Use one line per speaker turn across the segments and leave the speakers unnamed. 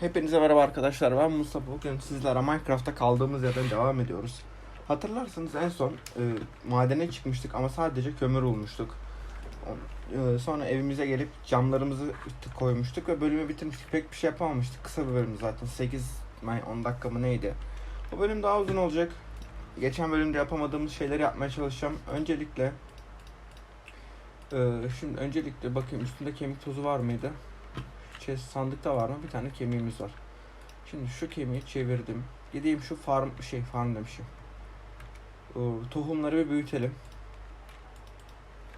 Hepinize merhaba arkadaşlar ben Mustafa bugün sizlere Minecraft'ta kaldığımız yerden devam ediyoruz. Hatırlarsanız en son e, madene çıkmıştık ama sadece kömür bulmuştuk. E, sonra evimize gelip camlarımızı koymuştuk ve bölümü bitirmiştik. Pek bir şey yapamamıştık. Kısa bir bölüm zaten 8 may- 10 dakika mı neydi? Bu bölüm daha uzun olacak. Geçen bölümde yapamadığımız şeyleri yapmaya çalışacağım. Öncelikle e, şimdi öncelikle bakayım üstünde kemik tozu var mıydı? Chest sandıkta var mı? Bir tane kemiğimiz var. Şimdi şu kemiği çevirdim. Gideyim şu farm şey farm demişim. Ee, tohumları bir büyütelim.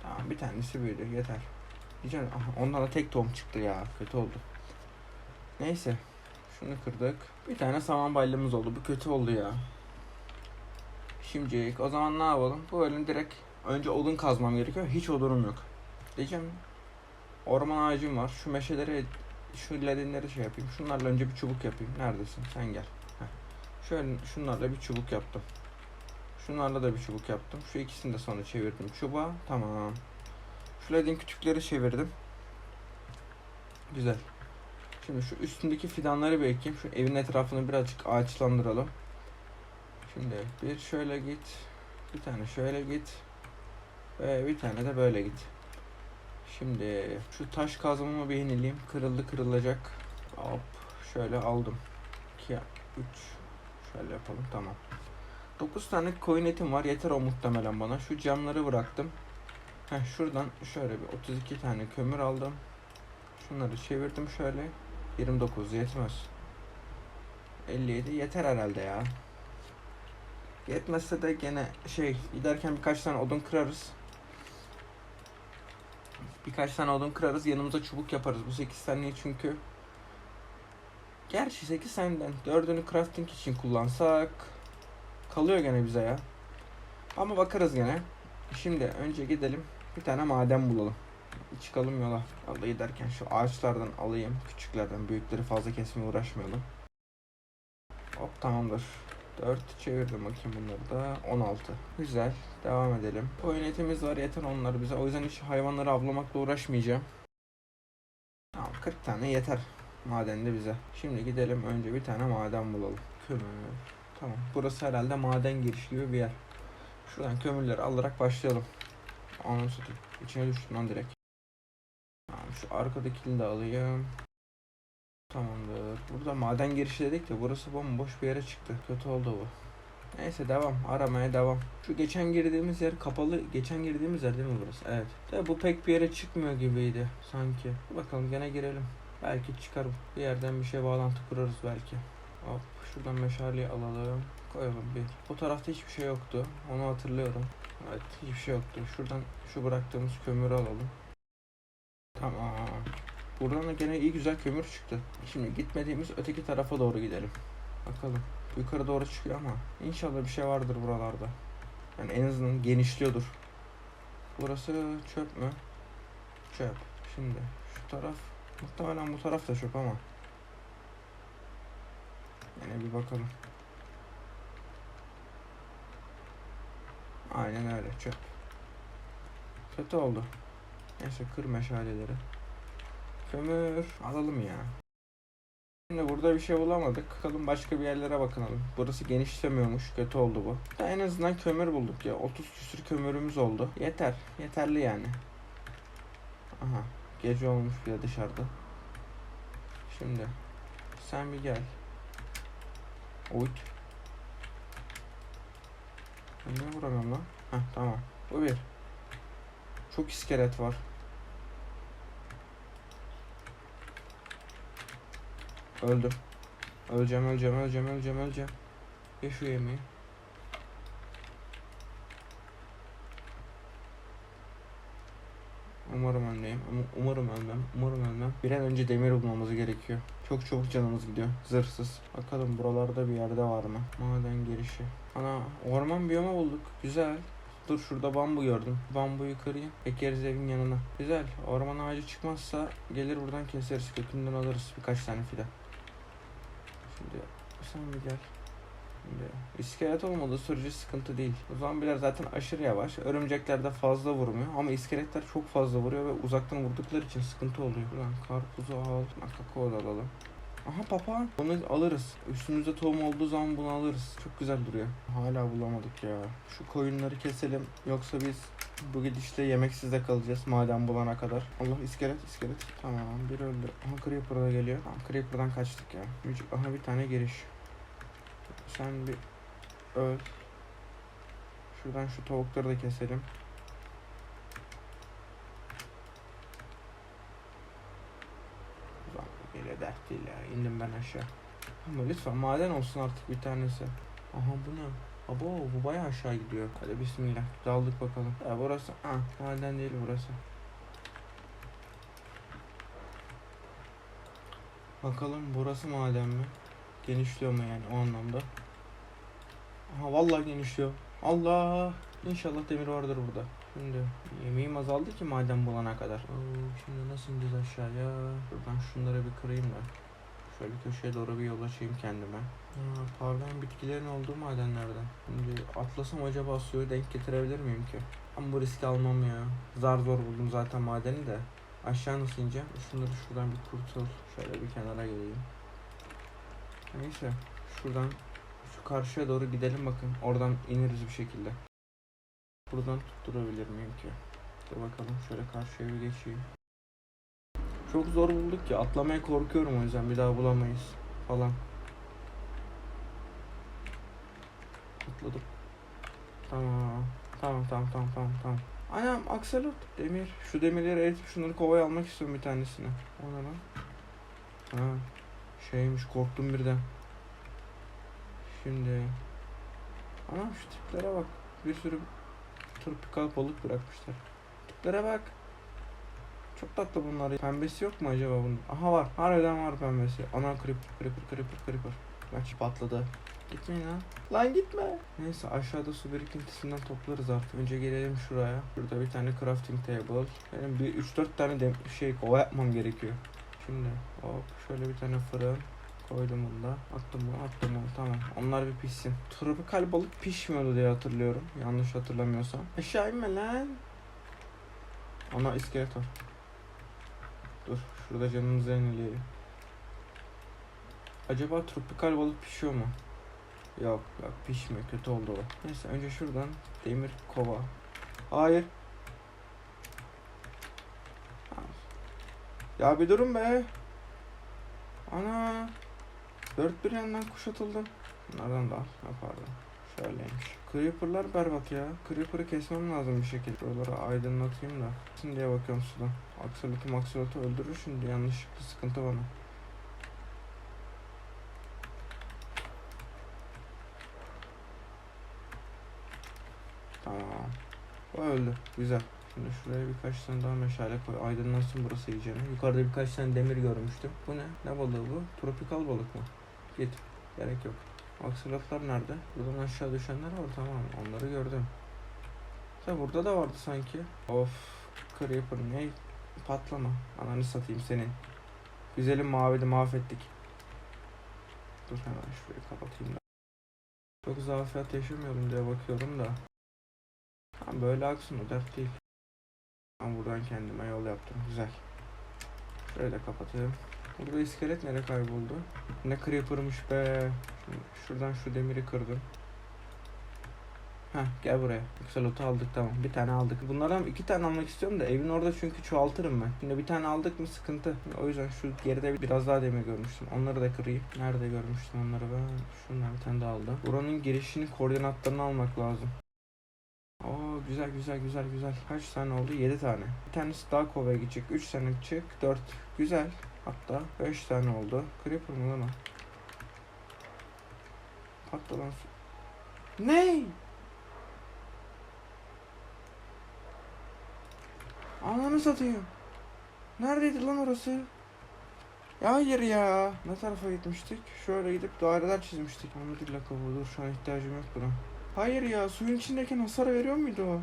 Tamam bir tanesi büyüdü yeter. Diyeceğim aha, ondan da tek tohum çıktı ya kötü oldu. Neyse şunu kırdık. Bir tane saman balyamız oldu bu kötü oldu ya. Şimdilik o zaman ne yapalım? Bu bölüm direkt önce odun kazmam gerekiyor. Hiç odunum yok. Diyeceğim orman ağacım var. Şu meşeleri şu ledinleri şey yapayım. Şunlarla önce bir çubuk yapayım. Neredesin? Sen gel. Heh. Şöyle şunlarla bir çubuk yaptım. Şunlarla da bir çubuk yaptım. Şu ikisini de sonra çevirdim çubuğa. Tamam. Şu ledin küçükleri çevirdim. Güzel. Şimdi şu üstündeki fidanları bir ekeyim. Şu evin etrafını birazcık ağaçlandıralım. Şimdi bir şöyle git. Bir tane şöyle git. Ve bir tane de böyle git. Şimdi şu taş kazmamı bir yenileyim. Kırıldı kırılacak. Hop şöyle aldım. 2 3 şöyle yapalım tamam. 9 tane koyun etim var. Yeter o muhtemelen bana. Şu camları bıraktım. Heh, şuradan şöyle bir 32 tane kömür aldım. Şunları çevirdim şöyle. 29 yetmez. 57 yeter herhalde ya. Yetmezse de gene şey giderken birkaç tane odun kırarız. Birkaç tane odun kırarız yanımıza çubuk yaparız bu 8 taneyi çünkü Gerçi 8 taneden 4'ünü crafting için kullansak kalıyor gene bize ya. Ama bakarız gene. Şimdi önce gidelim bir tane maden bulalım. Çıkalım yola. Yolda giderken şu ağaçlardan alayım. Küçüklerden büyükleri fazla kesmeye uğraşmayalım. Hop tamamdır. 4 çevirdim bakayım bunları da 16. Güzel. Devam edelim. Koyun etimiz var yeter onlar bize. O yüzden hiç hayvanları avlamakla uğraşmayacağım. Tamam 40 tane yeter. Madende bize. Şimdi gidelim önce bir tane maden bulalım. Kömür. Tamam. Burası herhalde maden giriş gibi bir yer. Şuradan kömürleri alarak başlayalım. Anı satayım. İçine düştüm lan direkt. Şu arkadakini de alayım. Tamamdır. Burada maden girişi dedik de burası bomboş bir yere çıktı. Kötü oldu bu. Neyse devam. Aramaya devam. Şu geçen girdiğimiz yer kapalı. Geçen girdiğimiz yer değil mi burası? Evet. De bu pek bir yere çıkmıyor gibiydi sanki. Bakalım gene girelim. Belki çıkar bir yerden bir şey bağlantı kurarız belki. Hop şuradan meşaleyi alalım. Koyalım bir. Bu tarafta hiçbir şey yoktu. Onu hatırlıyorum. Evet hiçbir şey yoktu. Şuradan şu bıraktığımız kömürü alalım. Tamam. Buradan da gene iyi güzel kömür çıktı. Şimdi gitmediğimiz öteki tarafa doğru gidelim. Bakalım. Yukarı doğru çıkıyor ama inşallah bir şey vardır buralarda. Yani en azından genişliyordur. Burası çöp mü? Çöp. Şimdi şu taraf muhtemelen bu taraf da çöp ama. Yine bir bakalım. Aynen öyle çöp. Kötü oldu. Neyse kır meşaleleri. Kömür alalım ya. Şimdi burada bir şey bulamadık. Bakalım başka bir yerlere bakalım. Burası genişlemiyormuş. Kötü oldu bu. En azından kömür bulduk ya. 30 küsür kömürümüz oldu. Yeter. Yeterli yani. Aha. Gece olmuş bile dışarıda. Şimdi. Sen bir gel. Uyut. Ben niye vuramıyorum lan? Heh tamam. Bu bir. Çok iskelet var. Öldüm. Öleceğim, öleceğim, öleceğim, öleceğim, öleceğim. Ye şu yemeği. Umarım ölmeyeyim. Ama umarım ölmem. Umarım ölmem. Bir an önce demir bulmamız gerekiyor. Çok çok canımız gidiyor. Zırhsız. Bakalım buralarda bir yerde var mı? Maden girişi. Ana orman biyomu bulduk. Güzel. Dur şurada bambu gördüm. Bambuyu kırayım. Ekeriz evin yanına. Güzel. Orman ağacı çıkmazsa gelir buradan keseriz. Kökünden alırız birkaç tane fidan. Şimdi sen bir gel. Şimdi iskelet olmadığı sürece sıkıntı değil. Zombiler zaten aşırı yavaş. Örümcekler de fazla vurmuyor. Ama iskeletler çok fazla vuruyor ve uzaktan vurdukları için sıkıntı oluyor. Buradan karpuzu al. Kakao da alalım. Aha papağan. Bunu alırız. Üstümüzde tohum olduğu zaman bunu alırız. Çok güzel duruyor. Hala bulamadık ya. Şu koyunları keselim. Yoksa biz bu gidişle yemeksiz de kalacağız maden bulana kadar. Allah iskelet iskelet. Tamam bir öldü. Aha Creeper da geliyor. Tamam Creeper'dan kaçtık ya. Aha bir tane giriş. Sen bir öl. Şuradan şu tavukları da keselim. Yine dert değil ya. İndim ben aşağı. Ama lütfen maden olsun artık bir tanesi. Aha bu ne? Abo bu bayağı aşağı gidiyor. Hadi bismillah. Daldık bakalım. Ya burası. Ha maden değil burası. Bakalım burası maden mi? Genişliyor mu yani o anlamda? Aha vallahi genişliyor. Allah! İnşallah demir vardır burada. Şimdi yemeğim azaldı ki maden bulana kadar. Oo, şimdi nasıl ineceğiz aşağıya? Buradan şunları bir kırayım da. Şöyle köşeye doğru bir yol açayım kendime. Ha, parlayan bitkilerin olduğu madenlerden. Şimdi atlasam acaba suyu denk getirebilir miyim ki? Ama bu riski almam ya. Zar zor buldum zaten madeni de. Aşağı nasıl ineceğim? Şunları şuradan bir kurtul. Şöyle bir kenara geleyim. Neyse. Şuradan şu karşıya doğru gidelim bakın. Oradan ineriz bir şekilde. Buradan tutturabilir miyim ki? Dur bakalım şöyle karşıya bir geçeyim. Çok zor bulduk ya. Atlamaya korkuyorum o yüzden. Bir daha bulamayız falan. Atladım. Tamam. Tamam tamam tamam tamam tamam. Anam aksalot. Demir. Şu demirleri eritip şunları kovaya almak istiyorum bir tanesini. O ne lan? Ha. Şeymiş korktum birden. Şimdi. Anam şu tiplere bak. Bir sürü tropikal balık bırakmışlar. Tiplere bak. Çok tatlı bunlar. Pembesi yok mu acaba bunun? Aha var. Harbiden var pembesi. Ana creeper creeper creeper creeper. Kaç patladı. Gitmeyin lan. Lan gitme. Neyse aşağıda su birikintisinden toplarız artık. Önce gelelim şuraya. Burada bir tane crafting table. Benim bir 3-4 tane de şey kova yapmam gerekiyor. Şimdi hop şöyle bir tane fırın. Koydum bunu da. Attım bunu attım bunu tamam. Onlar bir pişsin. Tropikal balık pişmiyordu diye hatırlıyorum. Yanlış hatırlamıyorsam. Aşağı inme lan. Ana iskelet var. Dur şurada canımızı yenileyelim. Acaba tropikal balık pişiyor mu? Yok yok pişmiyor kötü oldu o. Neyse önce şuradan demir kova. Hayır. Ya bir durun be. Ana. Dört bir yandan kuşatıldım. Bunlardan da pardon. Şöyleymiş. Creeper'lar berbat ya. Creeper'ı kesmem lazım bir şekilde. Buraları aydınlatayım da. Şimdi diye bakıyorum sudan. Aksolot'u maksolot'u öldürür şimdi yanlışlıkla sıkıntı bana. Tamam. O öldü. Güzel. Şimdi şuraya birkaç tane daha meşale koy. Aydınlansın burası iyice. Yukarıda birkaç tane demir görmüştüm. Bu ne? Ne balığı bu? Tropikal balık mı? Git. Gerek yok. Aksolotlar nerede? Buradan aşağı düşenler var tamam. Onları gördüm. Ya burada da vardı sanki. Of. Creeper ne? Patlama. Ananı satayım senin. Güzelim mavili mahvettik. Dur hemen şurayı kapatayım da. Çok zafiyet yaşamıyorum diye bakıyorum da. Tamam böyle aksın o dert değil. Ben buradan kendime yol yaptım. Güzel. Şöyle de kapatayım. Burada iskelet nereye kayboldu? Ne creeper'mış be. Şimdi şuradan şu demiri kırdım. Heh gel buraya. Axolotl aldık tamam. Bir tane aldık. Bunlardan iki tane almak istiyorum da evin orada çünkü çoğaltırım ben. Şimdi bir tane aldık mı sıkıntı. O yüzden şu geride biraz daha demir görmüştüm. Onları da kırayım. Nerede görmüştüm onları ben? Şundan bir tane daha aldım. Buranın girişinin koordinatlarını almak lazım. Oo güzel güzel güzel güzel. Kaç tane oldu? 7 tane. Bir tanesi daha kovaya gidecek. 3 tane çık. 4. Güzel. Hatta 5 tane oldu. Creeper mı lan o? Patla lan. Ne? Ananı satayım. Neredeydi lan orası? Ya hayır ya. Ne tarafa gitmiştik? Şöyle gidip daireler çizmiştik. Anladıyla kabuğu. Dur şu an ihtiyacım yok buna. Hayır ya suyun içindeyken hasar veriyor muydu o?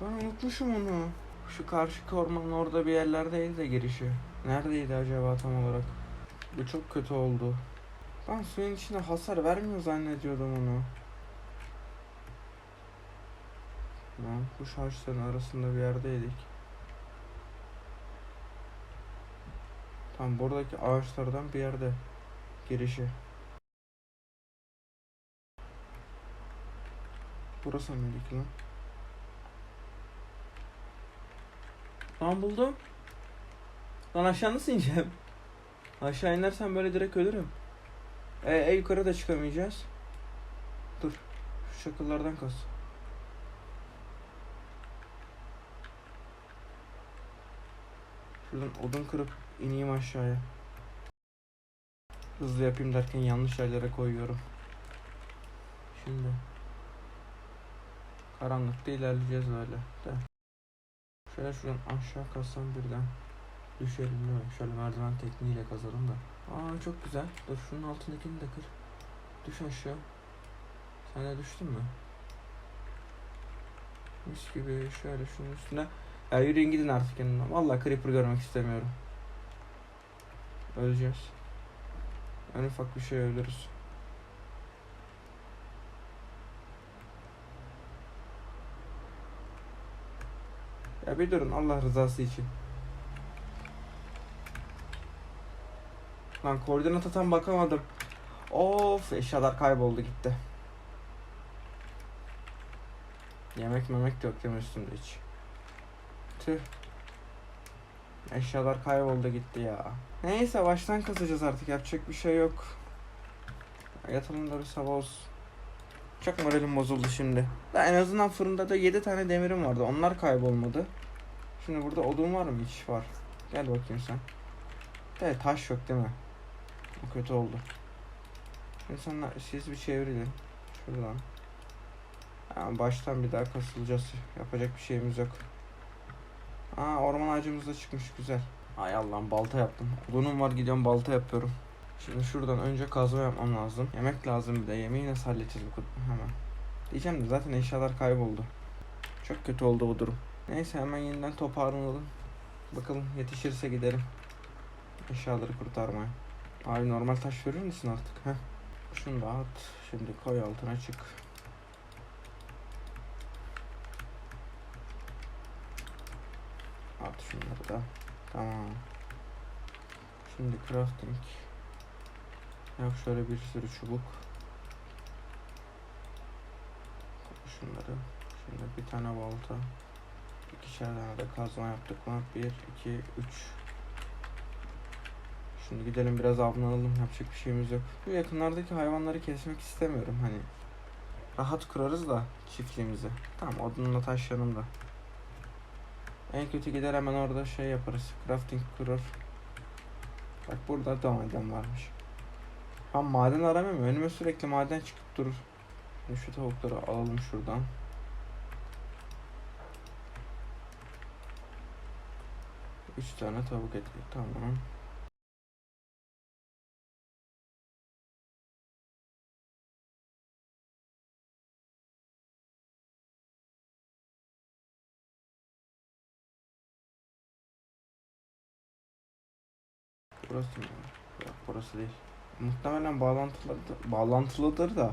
Ben unutmuşum onu. Şu karşı ormanın orada bir yerlerdeydi de girişi. Neredeydi acaba tam olarak? Bu çok kötü oldu. Ben suyun içinde hasar vermiyor zannediyordum onu. Lan kuş ağaçların arasında bir yerdeydik. Tam buradaki ağaçlardan bir yerde girişi. Burası mıydı ki lan? Lan buldum. Lan aşağı nasıl ineceğim? Aşağı inersem böyle direkt ölürüm. E, e yukarı da çıkamayacağız. Dur. Şu şakıllardan kas. Şuradan odun kırıp ineyim aşağıya. Hızlı yapayım derken yanlış yerlere koyuyorum. Şimdi. Karanlıkta ilerleyeceğiz böyle. De. Şöyle şuradan aşağı kassam birden. Düşelim değil mi? Şöyle merdiven tekniğiyle kazalım da. Aa çok güzel. Dur şunun altındakini de kır. Düş aşağı. Sen de düştün mü? Mis gibi şöyle şunun üstüne. Ya yürüyün gidin artık yanından. Vallahi Creeper görmek istemiyorum. Öleceğiz. En ufak bir şey ölürüz. Ya bir durun Allah rızası için. Lan koordinata tam bakamadım. Of eşyalar kayboldu gitti. Yemek memek de yok değil üstümde hiç. Tüh. Eşyalar kayboldu gitti ya. Neyse baştan kazacağız artık yapacak bir şey yok. Yatalım da bir sabah olsun. Çok moralim bozuldu şimdi. Da en azından fırında da 7 tane demirim vardı. Onlar kaybolmadı. Şimdi burada odun var mı? Hiç var. Gel bakayım sen. De taş yok değil mi? O kötü oldu. Sen siz bir çevirin. Şuradan. Ha, baştan bir daha kasılacağız. Yapacak bir şeyimiz yok. Aa orman ağacımız da çıkmış güzel. Ay Allah'ım balta yaptım. Odunum var gidiyorum balta yapıyorum. Şimdi şuradan önce kazma yapmam lazım. Yemek lazım bir de. Yemeği nasıl halledeceğiz bu? Hemen. Diyeceğim de zaten eşyalar kayboldu. Çok kötü oldu bu durum. Neyse hemen yeniden toparlanalım. Bakalım yetişirse gidelim. Eşyaları kurtarmaya. Abi normal taş verir misin artık? Heh. Şunu da at. Şimdi koy altına çık. At şunları da. Tamam. Şimdi crafting. Yap şöyle bir sürü çubuk. Şunları. Şimdi bir tane balta. İkişer tane de kazma yaptık mı? Bir, iki, üç. Şimdi gidelim biraz avlanalım. Yapacak bir şeyimiz yok. Bu yakınlardaki hayvanları kesmek istemiyorum. Hani rahat kurarız da çiftliğimizi. Tamam odunla taş yanımda. En kötü gider hemen orada şey yaparız. Crafting kurur. Bak burada da maden varmış. Ben maden aramıyorum. Önüme sürekli maden çıkıp durur. Şu tavukları alalım şuradan. Üç tane tavuk eti. Tamam. Burası mı? Yok burası değil. Muhtemelen bağlantılı bağlantılıdır da.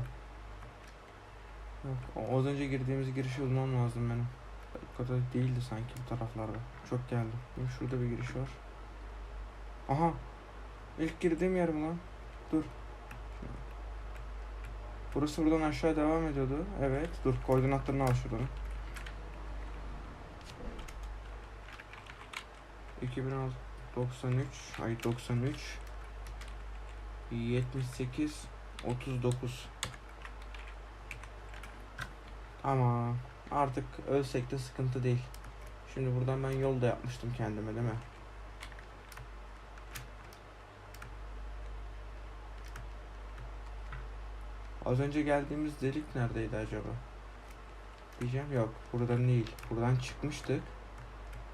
Yok, o- az önce girdiğimiz girişi bulmam lazım benim. Bu kadar değildi sanki bu taraflarda. Çok geldi. Benim şurada bir giriş var. Aha. İlk girdiğim yer mi lan? Dur. Burası buradan aşağı devam ediyordu. Evet. Dur koordinatlarını al şuradan. 2093 ay 93 78 39 Ama artık ölsek de sıkıntı değil. Şimdi buradan ben yol da yapmıştım kendime değil mi? Az önce geldiğimiz delik neredeydi acaba? Diyeceğim yok. Buradan değil. Buradan çıkmıştık.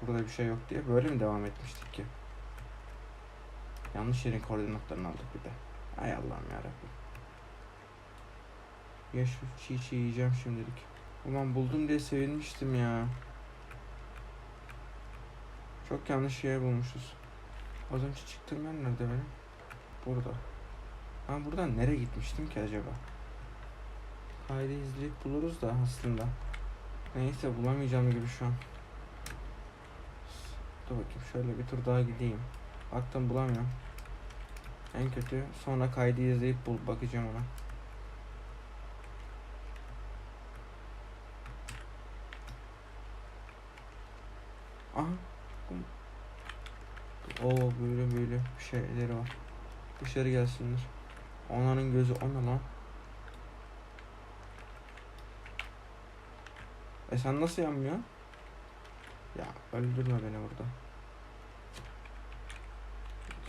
Burada bir şey yok diye böyle mi devam etmiştik ki? Yanlış yerin koordinatlarını aldık bir de. Ay Allah'ım yarabbim. Ya şu çiğ çiğ yiyeceğim şimdilik. Ulan buldum diye sevinmiştim ya. Çok yanlış yer bulmuşuz. Az önce çıktığım yer nerede benim? Burada. Ben buradan nereye gitmiştim ki acaba? Haydi izleyip buluruz da aslında. Neyse bulamayacağım gibi şu an. Dur bakayım şöyle bir tur daha gideyim. Baktım bulamıyorum. En kötü sonra kaydı izleyip bul bakacağım ona. Aha. Oo böyle böyle şeyleri var. Dışarı gelsinler. Onların gözü o ne lan? E sen nasıl yanmıyor? Ya öldürme beni burada.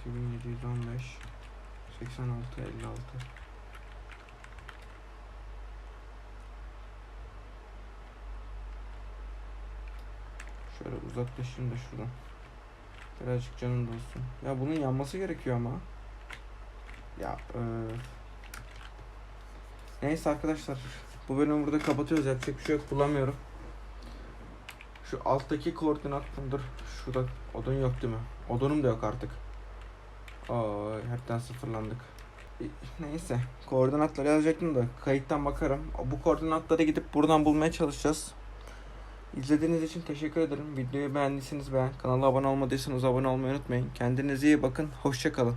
2715 86 56 Şöyle uzaklaşayım da şuradan. Birazcık canım da olsun. Ya bunun yanması gerekiyor ama. Ya öf. Neyse arkadaşlar. Bu bölümü burada kapatıyoruz. Yapacak bir şey yok. Bulamıyorum. Şu alttaki koordinat dur. Şurada odun yok değil mi? Odunum da yok artık. Aa, hepten sıfırlandık. Neyse. Koordinatları yazacaktım da kayıttan bakarım. Bu koordinatları gidip buradan bulmaya çalışacağız. İzlediğiniz için teşekkür ederim. Videoyu beğendiyseniz beğen. Kanala abone olmadıysanız abone olmayı unutmayın. Kendinize iyi bakın. Hoşçakalın.